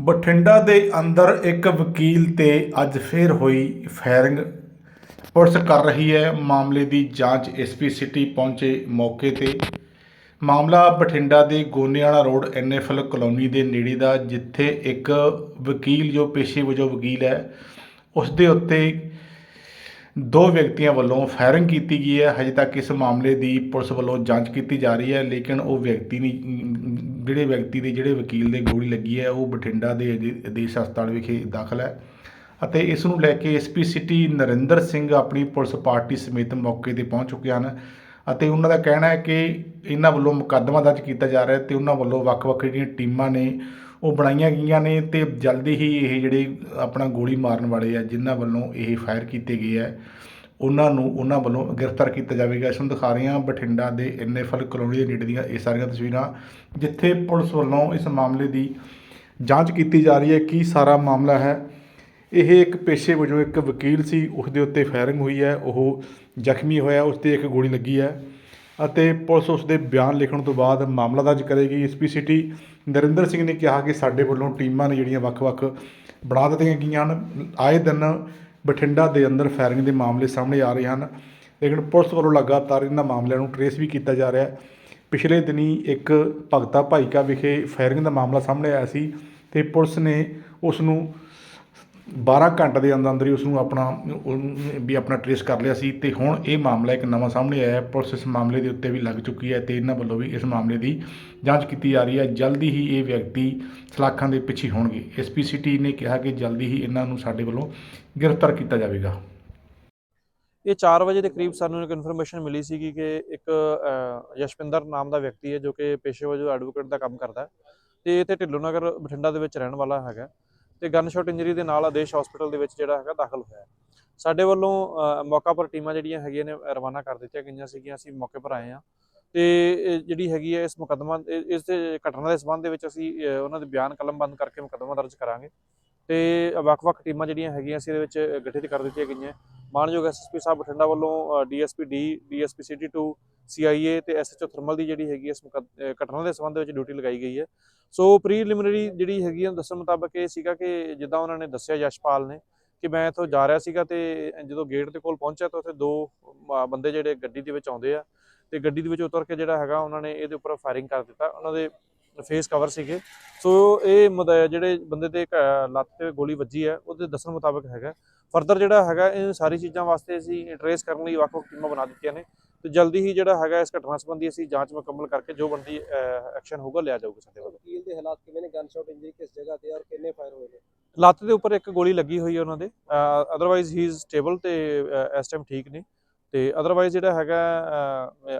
ਬਠਿੰਡਾ ਦੇ ਅੰਦਰ ਇੱਕ ਵਕੀਲ ਤੇ ਅੱਜ ਫੇਰ ਹੋਈ ਫਾਇਰਿੰਗ। ਪੁਲਿਸ ਕਰ ਰਹੀ ਹੈ ਮਾਮਲੇ ਦੀ ਜਾਂਚ। ਐਸਪੀ ਸਿਟੀ ਪਹੁੰਚੇ ਮੌਕੇ ਤੇ। ਮਾਮਲਾ ਬਠਿੰਡਾ ਦੇ ਗੋਨੇਵਾਲਾ ਰੋਡ ਐਨਐਫਐਲ ਕਲੋਨੀ ਦੇ ਨੇੜੇ ਦਾ, ਜਿੱਥੇ ਇੱਕ ਵਕੀਲ ਜੋ ਪੇਸ਼ੇ ਵਜੋਂ ਵਕੀਲ ਹੈ ਉਸ ਦੇ ਉੱਤੇ ਦੋ ਵਿਅਕਤੀਆਂ ਵੱਲੋਂ ਫਾਇਰਿੰਗ ਕੀਤੀ ਗਈ ਹੈ। ਹਜੇ ਤੱਕ ਇਸ ਮਾਮਲੇ ਦੀ ਪੁਲਿਸ ਵੱਲੋਂ ਜਾਂਚ ਕੀਤੀ ਜਾ ਰਹੀ ਹੈ, ਲੇਕਿਨ ਉਹ ਵਿਅਕਤੀ ਨਹੀਂ, ਜਿਹੜੇ ਵਿਅਕਤੀ ਦੇ ਜਿਹੜੇ ਵਕੀਲ ਦੇ ਗੋਲੀ ਲੱਗੀ ਹੈ, ਉਹ ਬਠਿੰਡਾ ਦੇ ਅਦੇ- ਆਦੇਸ਼ ਹਸਪਤਾਲ ਵਿਖੇ ਦਾਖਲ ਹੈ ਅਤੇ ਇਸ ਨੂੰ ਲੈ ਕੇ ਐਸਪੀ ਸਿਟੀ ਨਰਿੰਦਰ ਸਿੰਘ ਆਪਣੀ ਪੁਲਿਸ ਪਾਰਟੀ ਸਮੇਤ ਮੌਕੇ ਤੇ ਪਹੁੰਚ ਚੁੱਕੇ ਹਨ ਅਤੇ ਉਹਨਾਂ ਦਾ ਕਹਿਣਾ ਹੈ ਕਿ ਇਹਨਾਂ ਵੱਲੋਂ ਮੁਕੱਦਮਾ ਦਰਜ ਕੀਤਾ ਜਾ ਰਿਹਾ ਹੈ ਤੇ ਉਹਨਾਂ ਵੱਲੋਂ ਵੱਖ-ਵੱਖ ਜਿਹੜੀਆਂ ਟੀਮਾਂ ਨੇ ਉਹ ਬਣਾਈਆਂ ਗਈਆਂ ਨੇ ਤੇ ਜਲਦੀ ਹੀ ਇਹ ਜਿਹੜੇ ਆਪਣਾ ਗੋਲੀ ਮਾਰਨ ਵਾਲੇ ਆ, ਜਿਨ੍ਹਾਂ ਵੱਲੋਂ ਇਹ ਫਾਇਰ ਕੀਤੇ ਗਏ ਆ, ਉਹਨਾਂ ਨੂੰ, ਉਹਨਾਂ ਵੱਲੋਂ ਗ੍ਰਿਫਤਾਰ ਕੀਤਾ ਜਾਵੇਗਾ। ਇਸ ਨੂੰ ਦਿਖਾ ਰਹੇ ਹਾਂ ਬਠਿੰਡਾ ਦੇ ਐਨਐਫਐਲ ਕਲੋਨੀ ਦੇ ਨੇੜੇ ਦੀਆਂ ਇਹ ਸਾਰੀਆਂ ਤਸਵੀਰਾਂ, ਜਿੱਥੇ ਪੁਲਿਸ ਵੱਲੋਂ ਇਸ ਮਾਮਲੇ ਦੀ ਜਾਂਚ ਕੀਤੀ ਜਾ ਰਹੀ ਹੈ। ਕੀ ਸਾਰਾ ਮਾਮਲਾ ਹੈ? ਇਹ ਇੱਕ ਪੇਸ਼ੇ ਵਜੋਂ ਇੱਕ ਵਕੀਲ ਸੀ ਉਸ ਦੇ ਉੱਤੇ ਫਾਇਰਿੰਗ ਹੋਈ ਹੈ, ਉਹ ਜ਼ਖਮੀ ਹੋਇਆ ਉਸ ਤੇ ਇੱਕ ਗੋਲੀ ਲੱਗੀ ਹੈ। ਅਤੇ ਪੁਲਿਸ ਉਸ ਦੇ ਬਿਆਨ ਲਿਖਣ ਤੋਂ ਬਾਅਦ ਮਾਮਲਾ ਦਰਜ ਕਰੇਗੀ। ਐਸਪੀ ਸਿਟੀ ਨਰਿੰਦਰ ਸਿੰਘ ਨੇ ਕਿਹਾ ਕਿ ਸਾਡੇ ਵੱਲੋਂ ਟੀਮਾਂ ਨੇ ਜਿਹੜੀਆਂ ਵੱਖ-ਵੱਖ ਬਣਾ ਦਿੱਤੀਆਂ ਗਈਆਂ ਹਨ, ਆਏ ਦਿਨ ਬਠਿੰਡਾ ਦੇ ਅੰਦਰ ਫਾਇਰਿੰਗ ਦੇ ਮਾਮਲੇ ਸਾਹਮਣੇ ਆ ਰਹੇ ਹਨ। ਲੇਕਿਨ ਪੁਲਿਸ ਵੱਲੋਂ ਲਗਾਤਾਰ ਇਹਨਾਂ ਮਾਮਲਿਆਂ ਨੂੰ ਟਰੇਸ ਵੀ ਕੀਤਾ ਜਾ ਰਿਹਾ ਹੈ। ਪਿਛਲੇ ਦਿਨੀ ਇੱਕ ਭਗਤਾ ਭਾਈਕਾ ਵਿਖੇ ਫਾਇਰਿੰਗ ਦਾ ਮਾਮਲਾ ਸਾਹਮਣੇ ਆਇਆ ਸੀ ਤੇ ਪੁਲਿਸ ਨੇ ਉਸ ਨੂੰ 12 ਘੰਟੇ ਦੇ ਅੰਦਰ ਅੰਦਰ ਹੀ ਉਸ ਨੂੰ ਆਪਣਾ ਵੀ ਆਪਣਾ ਟਰੇਸ ਕਰ ਲਿਆ ਸੀ ਤੇ ਹੁਣ ਇਹ ਮਾਮਲਾ ਇੱਕ ਨਵਾਂ ਸਾਹਮਣੇ ਆਇਆ ਹੈ। ਪੁਲਿਸ ਇਸ ਮਾਮਲੇ ਦੇ ਉੱਤੇ ਵੀ ਲੱਗ ਚੁੱਕੀ ਹੈ ਤੇ ਇਹਨਾਂ ਵੱਲੋਂ ਵੀ ਇਸ ਮਾਮਲੇ ਦੀ ਜਾਂਚ ਕੀਤੀ ਜਾ ਰਹੀ ਹੈ। ਜਲਦੀ ਹੀ ਇਹ ਵਿਅਕਤੀ ਸਲਾਖਾਂ ਦੇ ਪਿੱਛੇ ਹੋਣਗੇ। ਐਸਪੀ ਸਿਟੀ ਨੇ ਕਿਹਾ ਕਿ ਜਲਦੀ ਹੀ ਇਹਨਾਂ ਨੂੰ ਸਾਡੇ ਵੱਲੋਂ ਗ੍ਰਿਫਤਾਰ ਕੀਤਾ ਜਾਵੇਗਾ। ਇਹ 4 ਵਜੇ ਦੇ ਕਰੀਬ ਸਾਨੂੰ ਇੱਕ ਇਨਫੋਰਮੇਸ਼ਨ ਮਿਲੀ ਸੀਗੀ ਕਿ ਇੱਕ ਅਹ, ਯਸ਼ਪਿੰਦਰ ਨਾਮ ਦਾ ਵਿਅਕਤੀ ਹੈ ਜੋ ਕਿ ਪੇਸ਼ੇ ਵਜੋਂ ਐਡਵੋਕੇਟ ਦਾ ਕੰਮ ਕਰਦਾ ਹੈ ਤੇ ਇਹ ਤੇ ਢਿੱਲੋਂ ਨਗਰ ਬਠਿੰਡਾ ਦੇ ਵਿੱਚ ਰਹਿਣ ਵਾਲਾ ਹੈਗਾ। ਤੇ ਗਨਸ਼ਾਟ ਇੰਜਰੀ ਦੇ ਨਾਲ ਆਦੇਸ਼ ਹਸਪੀਟਲ ਦੇ ਵਿੱਚ ਜਿਹੜਾ ਹੈਗਾ ਦਾਖਲ ਹੋਇਆ ਸਾਡੇ ਵੱਲੋਂ ਮੌਕਾ ਪਰ ਟੀਮਾਂ ਜਿਹੜੀਆਂ ਹੈਗੀਆਂ ਨੇ, ਰਵਾਨਾ ਕਰ ਦਿੱਤੀਆਂ ਗਈਆਂ ਸੀਗੀਆਂ, ਅਸੀਂ ਮੌਕੇ ਪਰ ਆਏ ਹਾਂ। ਤੇ ਜਿਹੜੀ ਹੈਗੀ ਹੈ, ਇਸ ਮੁਕੱਦਮਾ ਇਸ ਘਟਨਾ ਦੇ ਸੰਬੰਧ ਦੇ ਵਿੱਚ ਅਸੀਂ ਉਹਨਾਂ ਦੇ ਬਿਆਨ ਕਲਮਬੰਦ ਕਰਕੇ ਮੁਕੱਦਮਾ ਦਰਜ ਕਰਾਂਗੇ। ਤੇ ਵੱਖ-ਵੱਖ ਟੀਮਾਂ ਜਿਹੜੀਆਂ ਹੈਗੀਆਂ ਸੀ ਇਹਦੇ ਵਿੱਚ ਗਠਿਤ ਕਰ ਦਿੱਤੀਆਂ ਗਈਆਂ। ਮਾਨਯੋਗ ਐਸਐਸਪੀ ਸਾਹਿਬ ਬਠਿੰਡਾ ਵੱਲੋਂ DSP D DSP city 2 CIA ਤੇ ਐਸਐਚਓ ਥਰਮਲ ਦੀ ਜਿਹੜੀ ਹੈਗੀ ਇਸ ਘਟਨਾ ਦੇ ਸੰਬੰਧ ਵਿੱਚ ਡਿਊਟੀ ਲਗਾਈ ਗਈ ਹੈ। ਸੋ ਪ੍ਰੀਲਿਮਿਨਰੀ ਜਿਹੜੀ ਹੈਗੀ ਹੈ ਦੱਸਣ ਮੁਤਾਬਕ ਇਹ ਸੀਗਾ ਕਿ ਜਿੱਦਾਂ ਉਹਨਾਂ ਨੇ ਦੱਸਿਆ ਯਸ਼ਪਾਲ ਨੇ ਕਿ ਮੈਂ ਇੱਥੋਂ ਜਾ ਰਿਹਾ ਸੀਗਾ ਤੇ ਜਦੋਂ ਗੇਟ ਦੇ ਕੋਲ ਪਹੁੰਚਿਆ ਤਾਂ ਉੱਥੇ ਦੋ ਬੰਦੇ ਜਿਹੜੇ ਗੱਡੀ ਦੇ ਵਿੱਚ ਆਉਂਦੇ ਆ ਤੇ ਗੱਡੀ ਦੇ ਵਿੱਚ ਉਤਰ ਕੇ ਜਿਹੜਾ ਹੈਗਾ, ਉਹਨਾਂ ਨੇ ਇਹਦੇ ਉੱਪਰ ਫਾਇਰਿੰਗ ਕਰ ਦਿੱਤਾ। ਉਹਨਾਂ ਦੇ ਫੇਸ ਕਵਰ ਸੀਗੇ। ਸੋ ਇਹ ਜਿਹੜੇ ਬੰਦੇ ਅਹ, ਲੱਤ ਤੇ ਗੋਲੀ ਵੱਜੀ ਹੈ ਉਹਦੇ ਦੱਸਣ ਮੁਤਾਬਕ ਹੈਗਾ। ਫਰਦਰ ਜਿਹੜਾ ਹੈਗਾ ਇਹ ਸਾਰੀ ਚੀਜ਼ਾਂ ਵਾਸਤੇ ਅਸੀਂ ਟਰੇਸ ਕਰਨ ਲਈ ਵੱਖ-ਵੱਖ ਟੀਮਾਂ ਬਣਾ ਦਿੱਤੀਆਂ ਨੇ। ਤੇ ਜਲਦੀ ਹੀ ਜਿਹੜਾ ਹੈਗਾ ਇਸ ਘਟਨਾ ਸੰਬੰਧੀ ਅਸੀਂ ਜਾਂਚ ਮੁਕੰਮਲ ਕਰਕੇ ਜੋ ਬਣਦੀ ਐਕਸ਼ਨ ਹੋਊਗਾ ਲਿਆ ਜਾਊਗਾ ਸਾਡੇ ਵੱਲੋਂ। ਵਕੀਲ ਦੇ ਹਾਲਾਤ ਕਿਵੇਂ ਨੇ? ਗਨ ਸ਼ਾਟ ਇੰਜਰੀ ਕਿਸ ਜਗ੍ਹਾ ਤੇ ਔਰ ਕਿੰਨੇ ਫਾਇਰ ਹੋਏ ਨੇ? ਲੱਤ ਦੇ ਉੱਪਰ ਇੱਕ ਗੋਲੀ ਲੱਗੀ ਹੋਈ ਹੈ ਉਹਨਾਂ ਦੇ। ਅਦਰਵਾਈਜ਼ ਹੀ ਇਜ਼ ਸਟੇਬਲ ਤੇ ਇਸ ਟਾਈਮ ਠੀਕ ਨੇ। ਤੇ ਅਦਰਵਾਈਜ਼ ਜਿਹੜਾ ਹੈਗਾ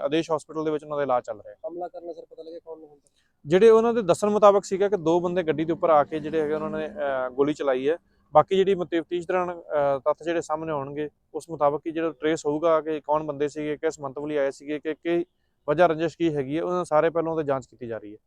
ਆਦੇਸ਼ ਹਸਪੀਟਲ ਦੇ ਵਿੱਚ ਉਹਨਾਂ ਦਾ ਇਲਾਜ ਚੱਲ ਰਿਹਾ ਹੈ। ਹਮਲਾ ਕਰਨਾ ਸਰ ਪਤਾ ਲੱਗੇ ਕੌਣ ਨੇ ਤੱਕ? ਜਿਹੜੇ ਉਹਨਾਂ ਦੇ ਦੱਸਣ ਮੁਤਾਬਕ ਸੀਗਾ ਕਿ ਦੋ ਬੰਦੇ ਗੱਡੀ ਦੇ ਉੱਪਰ ਆ ਕੇ ਜਿਹੜੇ ਹੈਗੇ ਉਹਨਾਂ ਨੇ ਗੋਲੀ ਚਲਾਈ ਹੈ। ਬਾਕੀ ਜਿਹੜੀ ਤਫਤੀਸ਼ ਦੌਰਾਨ ਤੱਥ ਜਿਹੜੇ ਸਾਹਮਣੇ ਆਉਣਗੇ, ਉਸ ਮੁਤਾਬਕ ਹੀ ਜਿਹੜਾ ਟ੍ਰੇਸ ਹੋਊਗਾ ਕਿ ਕੌਣ ਬੰਦੇ ਸੀਗੇ, ਕਿਸ ਮੰਤਵ ਲਈ ਆਏ ਸੀਗੇ, ਕਿ ਕੀ ਵਜ੍ਹਾ ਰੰਜਿਸ਼ ਕੀ ਹੈਗੀ ਹੈ, ਉਹਨਾਂ ਸਾਰੇ ਪਹਿਲਾਂ ਉਹਦੀ ਜਾਂਚ ਕੀਤੀ ਜਾ ਰਹੀ ਹੈ।